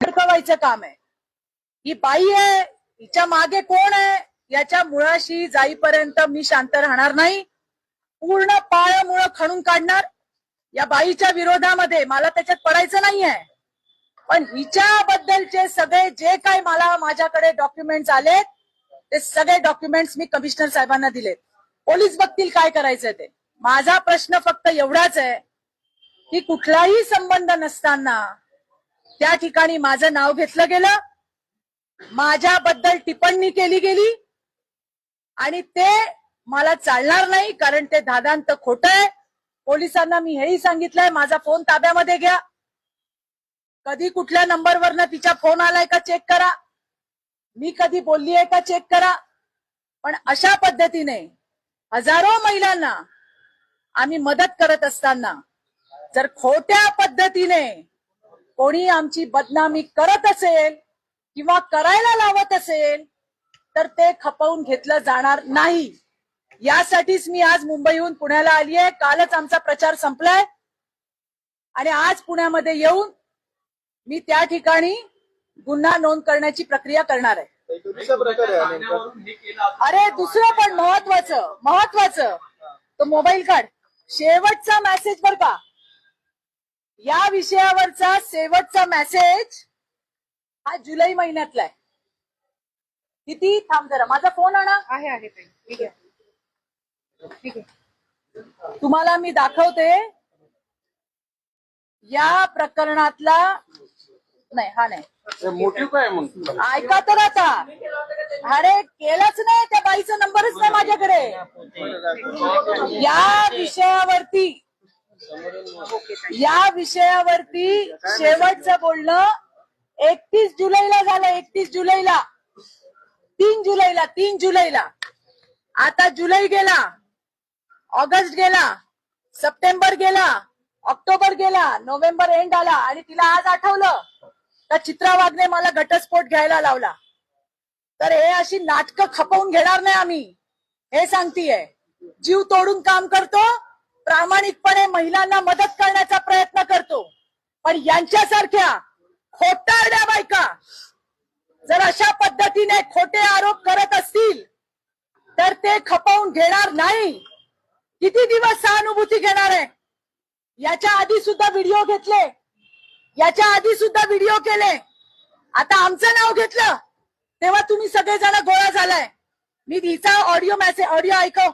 भडकवायचं काम आहे. ही बाई आहे हिच्या मागे कोण आहे याच्या मुळाशी जाईपर्यंत मी शांत राहणार नाही. पूर्ण पाळ मुळ खणून काढणार. या बाईच्या विरोधामध्ये मला त्याच्यात पडायचं नाहीये. पण हिच्याबद्दलचे सगळे जे काही मला माझ्याकडे डॉक्युमेंट्स आलेत ते सगळे डॉक्युमेंट्स मी कमिशनर साहेबांना दिलेत. पोलीस बघतील काय करायचंय ते. माझा प्रश्न फक्त एवढाच आहे की कुठलाही संबंध नसताना त्या ठिकाणी माझं नाव घेतलं गेलं. माझ्याबद्दल टिप्पणी केली गेली. आणि ते मला चालणार नाही कारण ते दादांत खोट आहे. पोलिसांना मी हेही सांगितलंय माझा फोन ताब्यामध्ये घ्या. कधी कुठल्या नंबरवरनं तिचा फोन आलाय का चेक करा. मी कधी बोलली आहे का चेक करा. पण अशा पद्धतीने हजारो महिलांना आम्ही मदत करत असताना जर खोट्या पद्धतीने कोणी आमची बदनामी करत असेल किंवा करायला लावत असेल तर ते खपवून घेतलं जाणार नाही. यासाठीच मी आज मुंबईहून पुण्याला आली आहे. कालच आमचा प्रचार संपलाय. आणि आज पुण्यामध्ये येऊन मी त्या ठिकाणी गुन्हा नोंद करण्याची प्रक्रिया करणार आहे. अरे दुसरं पण महत्वाचं महत्वाचं. तो मोबाईल काढ. शेवटचा मेसेज बर का या विषयावरचा शेवटचा मेसेज हा जुलै महिन्यातला आहे. किती? थांब जरा. माझा फोन आणा. आहे आहे ताई. ठीक आहे ठीक आहे तुम्हाला मी दाखवते. या प्रकरणातला नाही हा नाही. मोटिव्ह काय मग? ऐका तर आता. अरे केलंच नाही त्या बाईचा नंबरच नाही माझ्याकडे. या विषयावरती या विषयावरती शेवटचं बोलणं एकतीस जुलैला झालं एकतीस जुलैला. तीन जुलैला तीन जुलैला. आता जुलै गेला ऑगस्ट गेला सप्टेंबर गेला ऑक्टोबर गेला नोव्हेंबर एंड आला आणि तिला आज आठवलं. तर चित्रा वाघने मला घटस्फोट घ्यायला लावला. तर हे अशी नाटकं खपवून घेणार नाही आम्ही. हे सांगतीये. जीव तोडून काम करतो प्रामाणिकपणे महिलांना मदत करण्याचा प्रयत्न करतो. पण यांच्यासारख्या खोटारड्या बायका जर अशा पद्धतीने खोटे आरोप करत असतील तर ते खपवून घेणार नाही. किती दिवस सहानुभूती घेणार आहे? याच्या आधी सुद्धा व्हिडिओ घेतले. याच्या आधी सुद्धा व्हिडिओ केले. आता आमचं नाव घेतलं तेव्हा तुम्ही सगळेजण गोळा झालाय. मी हिचा ऑडिओ मेसेज ऑडिओ ऐकव.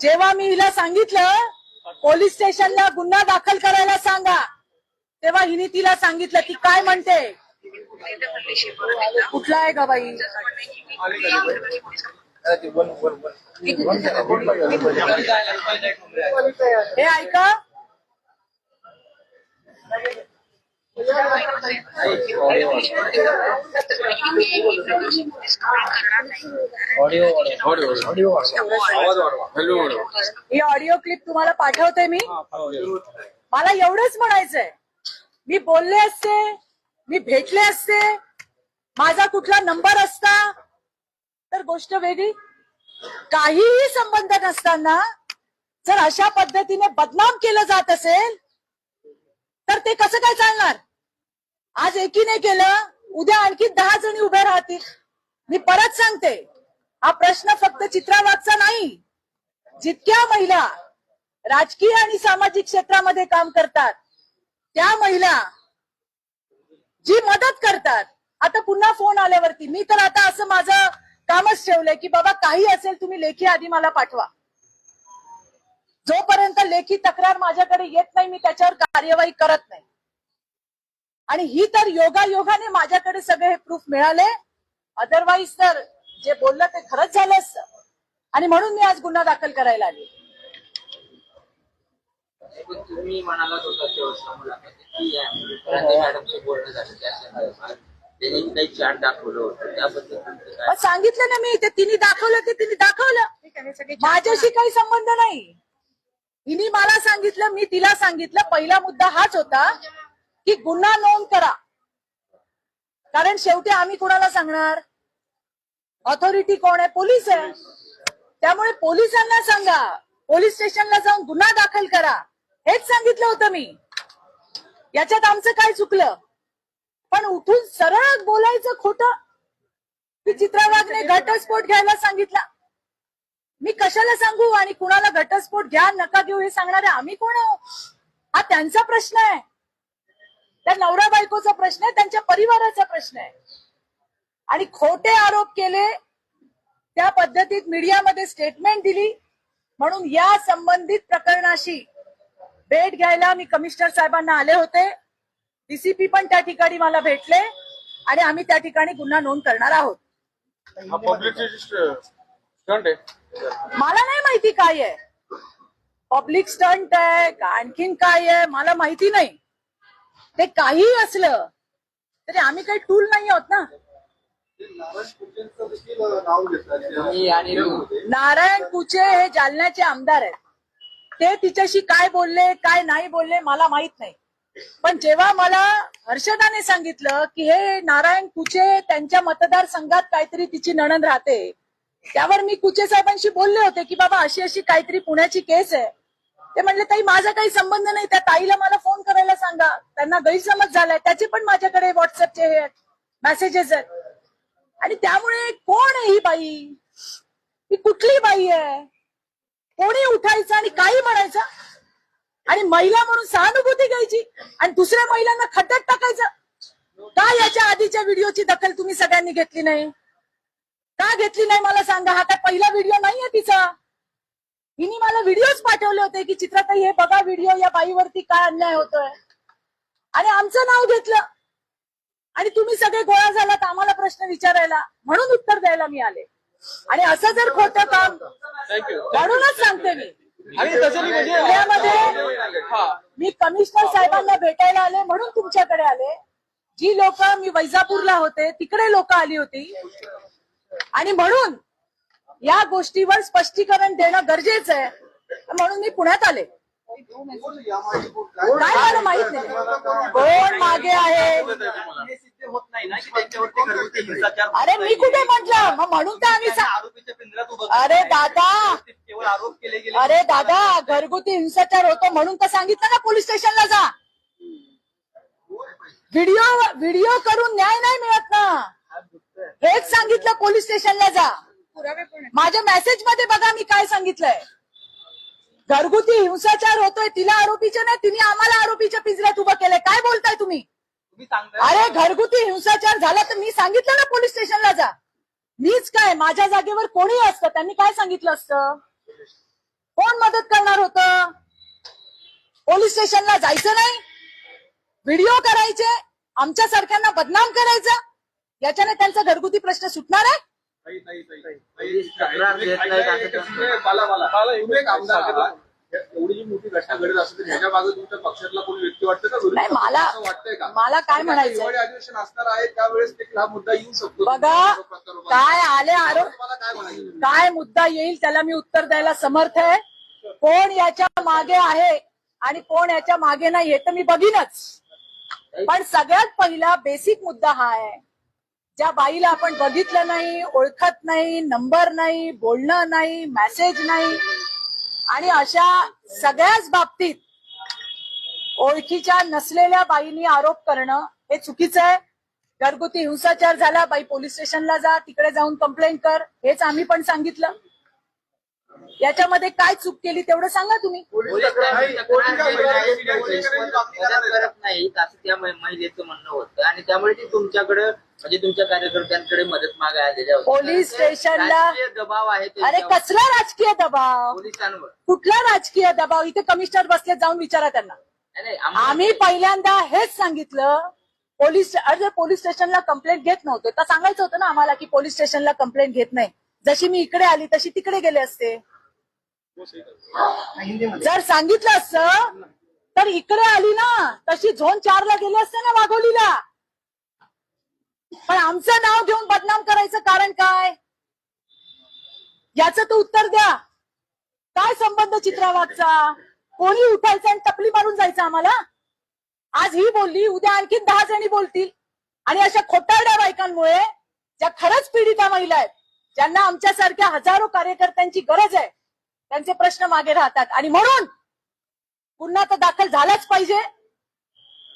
जेव्हा मी हिला सांगितलं पोलीस स्टेशनला गुन्हा दाखल करायला सांगा तेव्हा हिने तिला सांगितलं ती काय म्हणते? कुठला आहे का बाई? हे ऐका. ही ऑडिओ क्लिप तुम्हाला पाठवते मी. मला एवढंच म्हणायचंय. मी बोलले असते मी भेटले असते माझा कुठला नंबर असता. तर गोष्ट वेगळी. काहीही संबंध नसताना जर अशा पद्धतीने बदनाम केलं जात असेल तर ते कसं काय चालणार? आज एकीने केलं उद्या आणखी दहा जणी उभ्या राहतील. मी परत सांगते हा प्रश्न फक्त चित्रावागचा नाही. जितक्या महिला राजकीय आणि सामाजिक क्षेत्रामध्ये काम करतात त्या महिला जी मदत करतात आता पुन्हा फोन आल्यावरती. मी तर आता असं माझं कामच ठेवलंय की बाबा काही असेल तुम्ही लेखी आधी मला पाठवा. जोपर्यंत लेखी तक्रार माझ्याकडे येत नाही मी त्याच्यावर कार्यवाही करत नाही. आणि ही तर योगा योगाने माझ्याकडे सगळे हे प्रूफ मिळाले. अदरवाईज तर जे बोललं ते खरंच झालं असतं. आणि म्हणून मी आज गुन्हा दाखल करायला आली. तुम्ही म्हणालात होता तेव्हा काय मग सांगितलं ना मी ते तिने दाखवलं ते तिने दाखवलं. ठीक आहे हे सगळे माझ्याशी काही संबंध नाही. हिने मला सांगितलं मी तिला सांगितलं. पहिला मुद्दा हाच होता. की गुन्हा नोंद करा. कारण शेवटी आम्ही कुणाला सांगणार? ऑथॉरिटी कोण आहे? पोलीस आहे. त्यामुळे पोलिसांना सांगा. पोलीस स्टेशनला जाऊन गुन्हा दाखल करा. हेच सांगितलं होतं मी. याच्यात आमचं काय चुकलं? पण उठून सरळ बोलायचं खोट? की चित्रा वाघने घटस्फोट घ्यायला सांगितला? मी कशाला सांगू? आणि कुणाला घटस्फोट घ्या नका घेऊ हे सांगणारे आम्ही कोण आहोत? हा त्यांचा प्रश्न आहे. त्या नवरा बायकोचा प्रश्न आहे त्यांच्या परिवाराचा प्रश्न आहे. आणि खोटे आरोप केले त्या पद्धतीत मीडियामध्ये स्टेटमेंट दिली म्हणून या संबंधित प्रकरणाशी भेट घ्यायला मी कमिशनर साहेबांना आले होते. डीसीपी पण त्या ठिकाणी मला भेटले आणि आम्ही त्या ठिकाणी गुन्हा नोंद करणार आहोत. हा मला नाही माहिती काय आहे. पब्लिक स्टंट आहे आणखीन काय आहे मला माहिती नाही. ते काही असलं तरी आम्ही काही टूल नाही आहोत ना. नारायण कुचे हे जालन्याचे आमदार आहेत. ते तिच्याशी काय बोलले काय नाही बोलले मला माहीत नाही. पण जेव्हा मला हर्षदाने सांगितलं की हे नारायण कुचे त्यांच्या मतदारसंघात काहीतरी तिची नणंद राहते त्यावर मी कुचे साहेबांशी बोलले होते की बाबा अशी अशी काहीतरी पुण्याची केस आहे. ते म्हणले ताई माझा काही संबंध नाही. त्या ताईला मला फोन करायला सांगा. त्यांना गैरसमज झालाय. त्याचे पण माझ्याकडे व्हॉट्सअपचे हे मेसेजेस आहेत. आणि त्यामुळे कोण आहे ही बाई? ही कुठली बाई आहे? कोणी उठायचं आणि काही म्हणायचं? आणि महिला म्हणून सहानुभूती घ्यायची आणि दुसऱ्या महिलांना खड्ड्यात टाकायचं? का याच्या आधीच्या व्हिडिओची दखल तुम्ही सगळ्यांनी घेतली नाही? का घेतली नाही? मला सांगा. हा काय पहिला व्हिडिओ नाहीये तिचा? हिने मला व्हिडिओच पाठवले होते की चित्रताई हे बघा व्हिडिओ या बाईवरती काय अन्याय होतोय? आणि आमचं नाव घेतलं. आणि तुम्ही सगळे गोळा झालात आम्हाला प्रश्न विचारायला. म्हणून उत्तर द्यायला मी आले. आणि असं जर खोटं काम म्हणूनच सांगते मी. म्हणजे पुण्यामध्ये हा. मी कमिशनर साहेबांना भेटायला आले म्हणून तुमच्याकडे आले. जी लोक मी वैजापूरला होते तिकडे लोक आली होती. आणि म्हणून या गोष्टीवर स्पष्टीकरण देणं गरजेचं आहे. म्हणून मी पुण्यात आले. काय मला माहीत नाही. कोण मागे आहे? अरे मी कुठे म्हटलं? मग म्हणून तर आम्ही सा- अरे दादा. अरे दादा घरगुती हिंसाचार होतो म्हणून तर सांगितलं ना पोलीस स्टेशनला जा. व्हिडिओ व्हिडिओ करून न्याय नाही मिळत ना. हेच सांगितलं पोलीस स्टेशनला जा. माझ्या मेसेजमध्ये बघा मी काय सांगितलंय. घरगुती हिंसाचार होतोय तिला आरोपीच्या नाही तिने आम्हाला आरोपीच्या पिंजऱ्यात उभं केलंय. काय बोलताय तुम्ही? अरे घरगुती हिंसाचार झाला तर मी सांगितलं ना पोलीस स्टेशनला जा. मीच काय माझ्या जागेवर कोणी असतं? त्यांनी काय सांगितलं असतं? कोण मदत करणार होतं? पोलीस स्टेशनला जायचं नाही? व्हिडिओ करायचे? आमच्या सारख्यांना बदनाम करायचं? याच्याने त्यांचा घरगुती प्रश्न सुटणार आहे? एवढी जी मोठी घटना घडत तर ह्याच्या मागे तुमच्या पक्षातला कोणी व्यक्ती वाटतं का? नाही मला पक्षाचं वाटतंय का? मला काय हिवाळी म्हणायचं अधिवेशन असणार आहे त्यावेळेस देखील हा मुद्दा येऊ शकतो. बघा. काय आले आरोप तुम्हाला काय म्हणायचं? काय मुद्दा येईल त्याला मी उत्तर द्यायला समर्थ आहे. कोण याच्या मागे आहे आणि कोण याच्या मागे नाही हे तर मी बघीनच. पण सगळ्यात पहिला बेसिक मुद्दा हा आहे. ज्या बाईला आपण बघितलं नाही ओळखत नाही नंबर नाही बोलणं नाही मेसेज नाही आणि अशा सगळ्याच बाबतीत ओळखीच्या नसलेल्या बाईनी आरोप करणं हे चुकीचं आहे. घरगुती हिंसाचार झाला बाई पोलीस स्टेशनला जा तिकडे जाऊन कंप्लेंट कर हेच आम्ही पण सांगितलं. याच्यामध्ये काय चूक केली तेवढं सांगा तुम्ही. नाहीत, असं त्या महि- महिलेचं म्हणणं होतं. आणि त्यामुळे ती तुमच्याकडे म्हणजे तुमच्या कार्यकर्त्यांकडे मदत मागायला आलेल्या होत्या. पोलीस स्टेशनला- राजकीय दबाव आहे अरे त्यांच्यावर, कसला राजकीय दबाव? पोलिसांवर. कुठला राजकीय दबाव? इथे कमिशनर बसले जाऊन विचारा त्यांना. नाही, नाही, आम्हाला- आम्ही पहिल्यांदा हेच सांगितलं. पोलीस अरे पोलीस स्टेशनला कंप्लेंट घेत नव्हते. तर सांगायचं होतं ना आम्हाला की पोलीस स्टेशनला कंप्लेंट घेत नाही. जशी मी इकडे आली तशी तिकडे गेले असते. जर सांगितलं असतं तर इकडे आली ना तशी झोन चारला गेली असते ना वाघोलीला. पण आमचं नाव घेऊन बदनाम करायचं कारण काय? याचं तू उत्तर द्या. काय संबंध चित्रावागचा कोणी उठायचं आणि टपली मारून जायचं आम्हाला? आज ही बोलली उद्या आणखी दहा जणी बोलतील. आणि अशा खोटारड्या बायकांमुळे ज्या खरंच पीडिता महिला आहेत ज्यांना आमच्यासारख्या हजारो कार्यकर्त्यांची गरज आहे त्यांचे प्रश्न मागे राहतात. आणि म्हणून पुन्हा तर दाखल झालाच पाहिजे.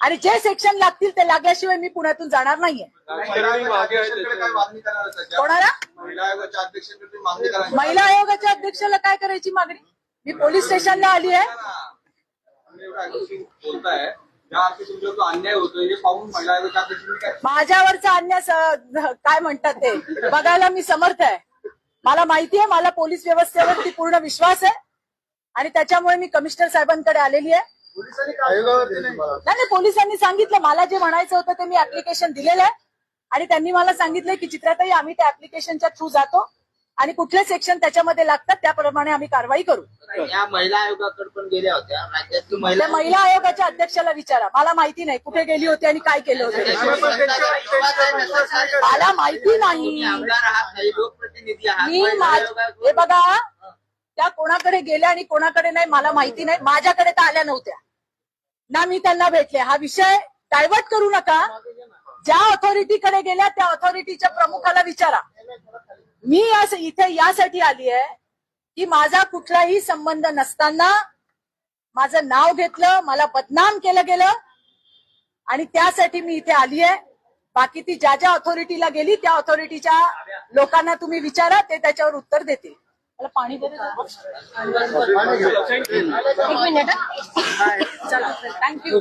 आणि जे सेक्शन लागतील ते लागल्याशिवाय मी पुण्यातून जाणार नाहीये. कोणाला? महिला आयोगाच्या महिला आयोगाच्या अध्यक्षाला काय करायची मागणी? मी पोलीस स्टेशनला आली आहे अन्याय होतोय हे पाहून माझ्यावरचा अन्याय स- काय म्हणतात ते? बघायला मी समर्थ आहे. मला माहिती आहे मला पोलीस व्यवस्थेवरती पूर्ण विश्वास आहे. आणि त्याच्यामुळे मी कमिशनर साहेबांकडे आलेली आहे. नाही नाही पोलिसांनी सांगितलं. मला जे म्हणायचं होतं ते मी ऍप्लिकेशन दिलेलं आहे. आणि त्यांनी मला सांगितलं की चित्राताई आम्ही त्या ऍप्लिकेशनच्या थ्रू जातो. आणि कुठले सेक्शन त्याच्यामध्ये लागतात त्याप्रमाणे आम्ही कारवाई करू. या महिला आयोगाकडे पण गेल्या होत्या. राज्यातली त्या महिला महिला आयोगाच्या अध्यक्षाला विचारा. मला माहिती नाही कुठे गेली होती आणि काय केलं होतं. मला माहिती नाही. आमदार आहात लोकप्रतिनिधी आहात. मी महिला मा- आयोगाकडून- हे बघा त्या कोणाकडे गेल्या आणि कोणाकडे नाही मला माहिती नाही. माझ्याकडे तर आल्या नव्हत्या. ना मी त्यांना भेटले. हा विषय डायव्हर्ट करू नका. ज्या ऑथॉरिटीकडे गेल्या त्या ऑथॉरिटीच्या प्रमुखाला विचारा. मी इथे यासाठी आली आहे की माझा कुठलाही संबंध नसताना माझं नाव घेतलं मला बदनाम केलं गेलं आणि त्यासाठी मी इथे आली आहे बाकी ती ज्या ज्या ऑथॉरिटीला गेली त्या ऑथॉरिटीच्या लोकांना तुम्ही विचारा ते त्याच्यावर उत्तर देतील. मला पाणी दे रे जरा. एक मिनिट. चला. थँक्यू